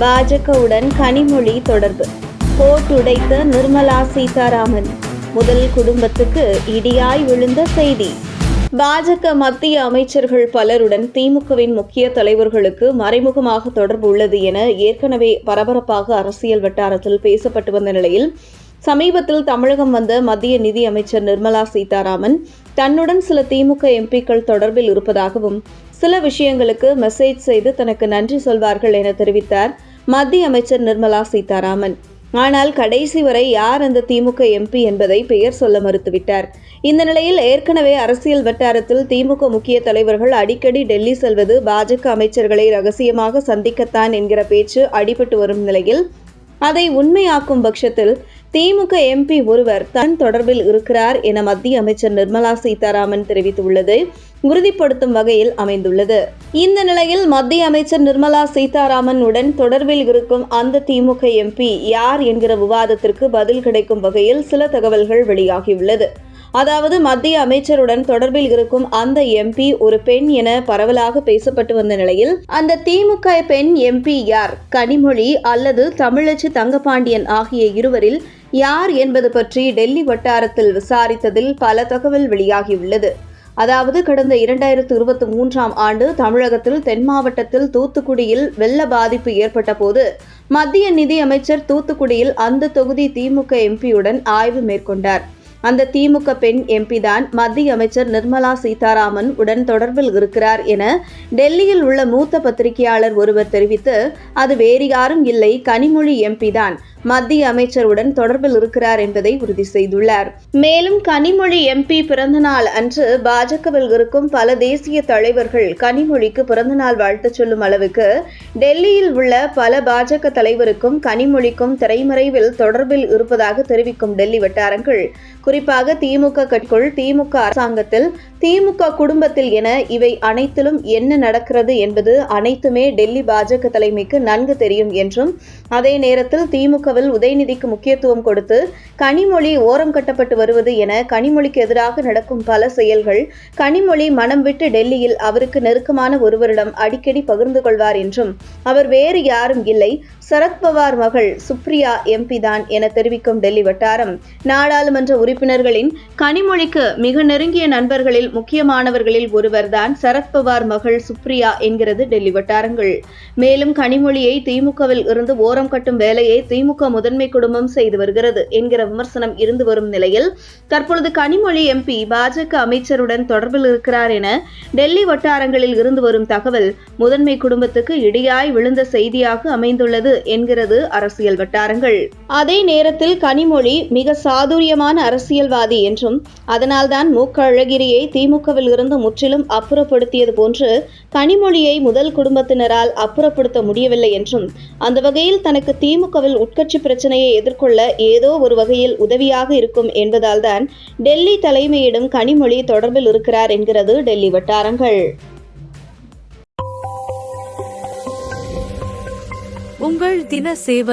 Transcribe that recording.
பாஜகவுடன் கனிமொழி தொடர்பு. போட் உடைத்த நிர்மலா சீதாராமன் முதல் குடும்பத்துக்கு இடியாய் விழுந்த செய்தி. பாஜக மத்திய அமைச்சர்கள் பலருடன் திமுகவின் முக்கிய தலைவர்களுக்கு மறைமுகமாக தொடர்பு உள்ளது என ஏற்கனவே பரபரப்பாக அரசியல் வட்டாரத்தில் பேசப்பட்டு வந்த நிலையில் சமீபத்தில் தமிழகம் வந்த மத்திய நிதி அமைச்சர் நிர்மலா சீதாராமன் தன்னுடன் சில திமுக எம்பிக்கள் தொடர்பில் இருப்பதாகவும் சில விஷயங்களுக்கு மெசேஜ் செய்து தனக்கு நன்றி சொல்வார்கள் என தெரிவித்தார் மத்திய அமைச்சர் நிர்மலா சீதாராமன். ஆனால் கடைசி வரை யார் அந்த திமுக எம்பி என்பதை பெயர் சொல்ல மறுத்துவிட்டார். இந்த நிலையில் ஏற்கனவே அரசியல் வட்டாரத்தில் திமுக முக்கிய தலைவர்கள் அடிக்கடி டெல்லி செல்வது பாஜக அமைச்சர்களை ரகசியமாக சந்திக்கத்தான் என்கிற பேச்சு அடிபட்டு வரும் நிலையில் அதை உண்மையாக்கும் பட்சத்தில் திமுக எம்பி ஒருவர் தன் தொடர்பில் இருக்கிறார் என மத்திய அமைச்சர் நிர்மலா சீதாராமன் தெரிவித்துள்ளது. உறுதிப்படுத்தும் வகையில் அமைந்துள்ளது. இந்த நிலையில் மத்திய அமைச்சர் நிர்மலா சீதாராமன் உடன் தொடர்பில் இருக்கும் அந்த திமுக எம்பி யார் என்கிற விவாதத்திற்கு பதில் கிடைக்கும் வகையில் சில தகவல்கள் வெளியாகியுள்ளது. அதாவது மத்திய அமைச்சருடன் தொடர்பில் இருக்கும் அந்த எம்பி ஒரு பெண் என பரவலாக பேசப்பட்டு வந்த நிலையில் அந்த திமுக பெண் எம்பி யார் கனிமொழி அல்லது தமிழச்சி தங்கபாண்டியன் ஆகிய இருவரில் யார் என்பது பற்றி டெல்லி வட்டாரத்தில் விசாரித்ததில் பல தகவல் வெளியாகியுள்ளது. அதாவது கடந்த இரண்டாயிரத்து இருபத்தி மூன்றாம் ஆண்டு தமிழகத்தில் தென் மாவட்டத்தில் தூத்துக்குடியில் வெள்ள பாதிப்பு ஏற்பட்ட போது மத்திய நிதி அமைச்சர் தூத்துக்குடியில் அந்த தொகுதி திமுக எம்பியுடன் ஆய்வு மேற்கொண்டார். அந்த திமுக பெண் எம்பி தான் மத்திய அமைச்சர் நிர்மலா சீதாராமன் உடன் தொடர்பில் இருக்கிறார் என டெல்லியில் உள்ள மூத்த பத்திரிகையாளர் ஒருவர் தெரிவித்து அது வேறு யாரும் இல்லை கனிமொழி எம்பி தான். மத்திய அமைச்சருடன் தொடர்பில் இருக்கிறார் என்பதை உறுதி செய்துள்ளார். மேலும் கனிமொழி எம்பி பிறந்தநாள் அன்று பாஜகவில் இருக்கும் பல தேசிய தலைவர்கள் கனிமொழிக்கு பிறந்தநாள் வாழ்த்து சொல்லும் அளவுக்கு டெல்லியில் உள்ள பல பாஜக தலைவருக்கும் கனிமொழிக்கும் திரைமறைவில் தொடர்பில் இருப்பதாக தெரிவிக்கும் டெல்லி வட்டாரங்கள். குறிப்பாக திமுக கட்குள் திமுக அரசாங்கத்தில் திமுக குடும்பத்தில் என இவை அனைத்திலும் என்ன நடக்கிறது என்பது அனைத்துமே டெல்லி பாஜக தலைமைக்கு நன்கு தெரியும் என்றும் அதே நேரத்தில் திமுக திமுகவில் உதயநிதிக்கு முக்கியத்துவம் கொடுத்து கனிமொழி ஓரம் கட்டப்பட்டு வருவது என கனிமொழிக்கு எதிராக நடக்கும் பல செயல்கள் கனிமொழி மனம் விட்டு டெல்லியில் அவருக்கு நெருக்கமான ஒருவரிடம் அடிக்கடி பகிர்ந்து கொள்வார் என்றும் அவர் வேறு யாரும் இல்லை. சரத்பவார் மகள் சுப்ரியா எம்பி தான் என தெரிவிக்கும் டெல்லி வட்டாரம். நாடாளுமன்ற உறுப்பினர்களின் கனிமொழிக்கு மிக நெருங்கிய நண்பர்களில் முக்கியமானவர்களில் ஒருவர்தான் சரத்பவார் மகள் சுப்ரியா என்கிறது டெல்லி வட்டாரங்கள். மேலும் கனிமொழியை திமுகவில் இருந்து ஓரம் கட்டும் வேலையை திமுக முதன்மை குடும்பம் செய்து வருகிறது என்கிற விமர்சனம் இருந்து வரும் நிலையில் தற்பொழுது கனிமொழி எம்பி பாஜக அமைச்சருடன் தொடர்பில் இருக்கிறார் என டெல்லி வட்டாரங்களில் இருந்து வரும் தகவல் முதன்மை குடும்பத்துக்கு இடியாய் விழுந்த செய்தியாக அமைந்துள்ளது என்கிறது அரசியல் வட்டாரங்கள். அதே நேரத்தில் கனிமொழி மிக சாதுரியமான அரசியல்வாதி என்றும் அதனால்தான் மூக்க அழகிரியை திமுகவில் இருந்து முற்றிலும் அப்புறப்படுத்தியது போன்று கனிமொழியை முதல் குடும்பத்தினரால் அப்புறப்படுத்த முடியவில்லை என்றும் அந்த வகையில் தனக்கு திமுகவில் உட்கட்சி பிரச்சனையை எதிர்கொள்ள ஏதோ ஒரு வகையில் உதவியாக இருக்கும் என்பதால் தான் டெல்லி தலைமையிடம் கனிமொழி தொடர்பில் இருக்கிறார் என்கிறது டெல்லி வட்டாரங்கள். உங்கள் தின சேவல்